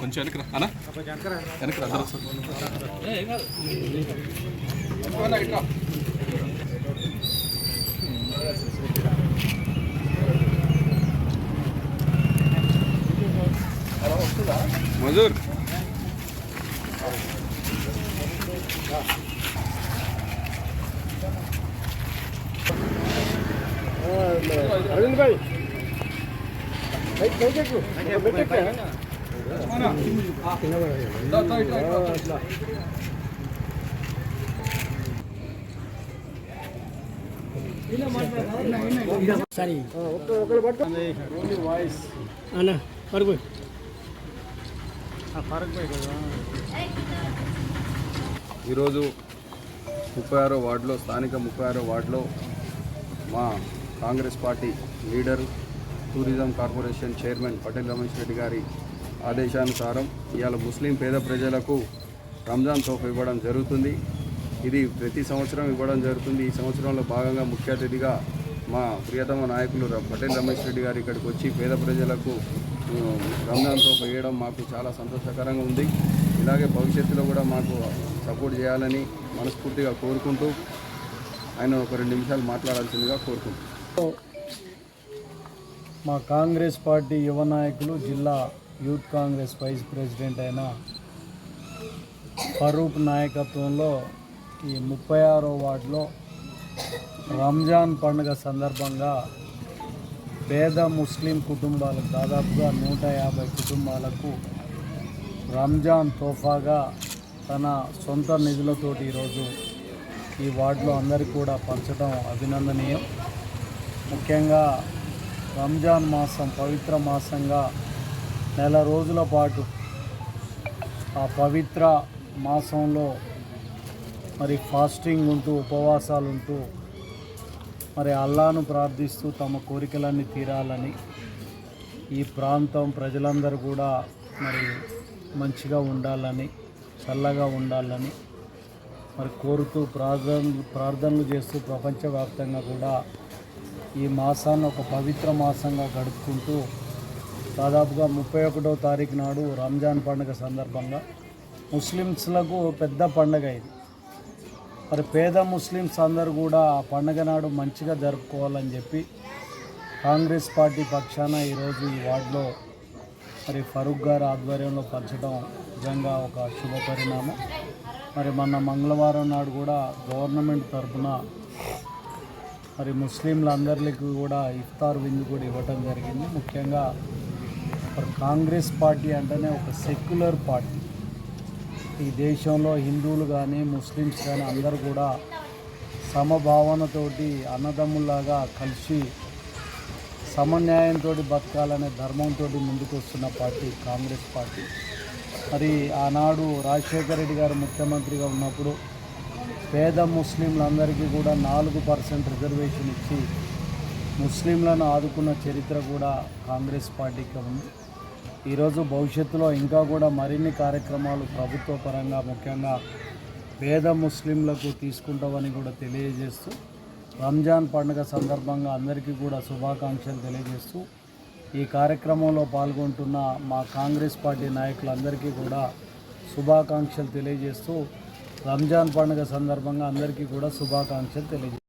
కొంచెం వెనక్కి రా అన్నా వెనక్కి రా అందరూ వస్తారు. అన్నా, ఇట్రా. మజూర్ అరవింద్ భాయ్ పైకి ఎక్కు. అన్న ఈరోజు ముప్పై ఆరో వార్డులో స్థానిక ముప్పై ఆరో వార్డులో మా Congress party leader tourism corporation chairman Patel Ramesh Reddy గారి ఆదేశానుసారం ఇవాళ ముస్లిం పేద ప్రజలకు రంజాన్ తోఫ ఇవ్వడం జరుగుతుంది. ఇది ప్రతి సంవత్సరం ఇవ్వడం జరుగుతుంది. ఈ సంవత్సరంలో భాగంగా ముఖ్య అతిథిగా మా ప్రియతమ నాయకులు పటేల్ రమేష్ రెడ్డి గారు ఇక్కడికి వచ్చి పేద ప్రజలకు రంజాన్ తోఫ వేయడం మాకు చాలా సంతోషకరంగా ఉంది. ఇలాగే భవిష్యత్తులో కూడా మాకు సపోర్ట్ చేయాలని మనస్ఫూర్తిగా కోరుకుంటూ ఆయన ఒక రెండు నిమిషాలు మాట్లాడాల్సిందిగా కోరుకుంటున్నాను మా కాంగ్రెస్ పార్టీ యువ నాయకులు జిల్లా యూత్ కాంగ్రెస్ వైస్ ప్రెసిడెంట్ అయిన ఫరూక్ నాయకత్వంలో ఈ ముప్పై ఆరో వార్డులో రంజాన్ పండుగ సందర్భంగా పేద ముస్లిం కుటుంబాలకు దాదాపుగా నూట యాభై కుటుంబాలకు రంజాన్ తోఫాగా తన సొంత నిధులతోటి ఈరోజు ఈ వార్డులో అందరికీ కూడా పంచడం అభినందనీయం. ముఖ్యంగా రంజాన్ మాసం పవిత్ర మాసంగా నెల రోజుల పాటు ఆ పవిత్ర మాసంలో మరి ఫాస్టింగ్ ఉంటూ ఉపవాసాలు ఉంటూ మరి అల్లాను ప్రార్థిస్తూ తమ కోరికలన్నీ తీరాలని ఈ ప్రాంతం ప్రజలందరూ కూడా మరి మంచిగా ఉండాలని చల్లగా ఉండాలని మరి కోరుతూ ప్రార్థన ప్రార్థనలు చేస్తూ ప్రపంచవ్యాప్తంగా కూడా ఈ మాసాన్ని ఒక పవిత్ర మాసంగా గడుపుకుంటూ దాదాపుగా ముప్పై ఒకటో తారీఖు నాడు రంజాన్ పండుగ సందర్భంగా ముస్లిమ్స్లకు పెద్ద పండుగ ఇది. మరి పేద ముస్లిమ్స్ అందరూ కూడా ఆ పండుగ నాడు మంచిగా జరుపుకోవాలని చెప్పి కాంగ్రెస్ పార్టీ పక్షాన ఈరోజు ఈ వార్డులో మరి ఫరూక్ గారి ఆధ్వర్యంలో పంచడం నిజంగా ఒక శుభ పరిణామం. మరి మొన్న మంగళవారం నాడు కూడా గవర్నమెంట్ తరఫున మరి ముస్లింలందరికీ కూడా ఇఫ్తార్ విందు కూడా ఇవ్వటం జరిగింది. ముఖ్యంగా మరి కాంగ్రెస్ పార్టీ అంటేనే ఒక సెక్యులర్ పార్టీ. ఈ దేశంలో హిందువులు కానీ ముస్లిమ్స్ కానీ అందరూ కూడా సమభావనతోటి అన్నదమ్ముల్లాగా కలిసి సమన్యాయంతో బతకాలనే ధర్మంతో ముందుకు వస్తున్న పార్టీ కాంగ్రెస్ పార్టీ. మరి ఆనాడు రాజశేఖర రెడ్డి గారు ముఖ్యమంత్రిగా ఉన్నప్పుడు పేద ముస్లింలందరికీ కూడా నాలుగు పర్సెంట్ రిజర్వేషన్ ఇచ్చి ముస్లింలను ఆదుకున్న చరిత్ర కూడా కాంగ్రెస్ పార్టీకి ఉంది. ఈరోజు భవిష్యత్తులో ఇంకా కూడా మరిన్ని కార్యక్రమాలు ప్రభుత్వ పరంగా ముఖ్యంగా పేద ముస్లింలకు తీసుకుంటామని కూడా తెలియజేస్తూ రంజాన్ పండుగ సందర్భంగా అందరికీ కూడా శుభాకాంక్షలు తెలియజేస్తూ ఈ కార్యక్రమంలో పాల్గొంటున్న మా కాంగ్రెస్ పార్టీ నాయకులందరికీ కూడా శుభాకాంక్షలు తెలియజేస్తూ రంజాన్ పండుగ సందర్భంగా అందరికీ కూడా శుభాకాంక్షలు తెలియజేస్తాం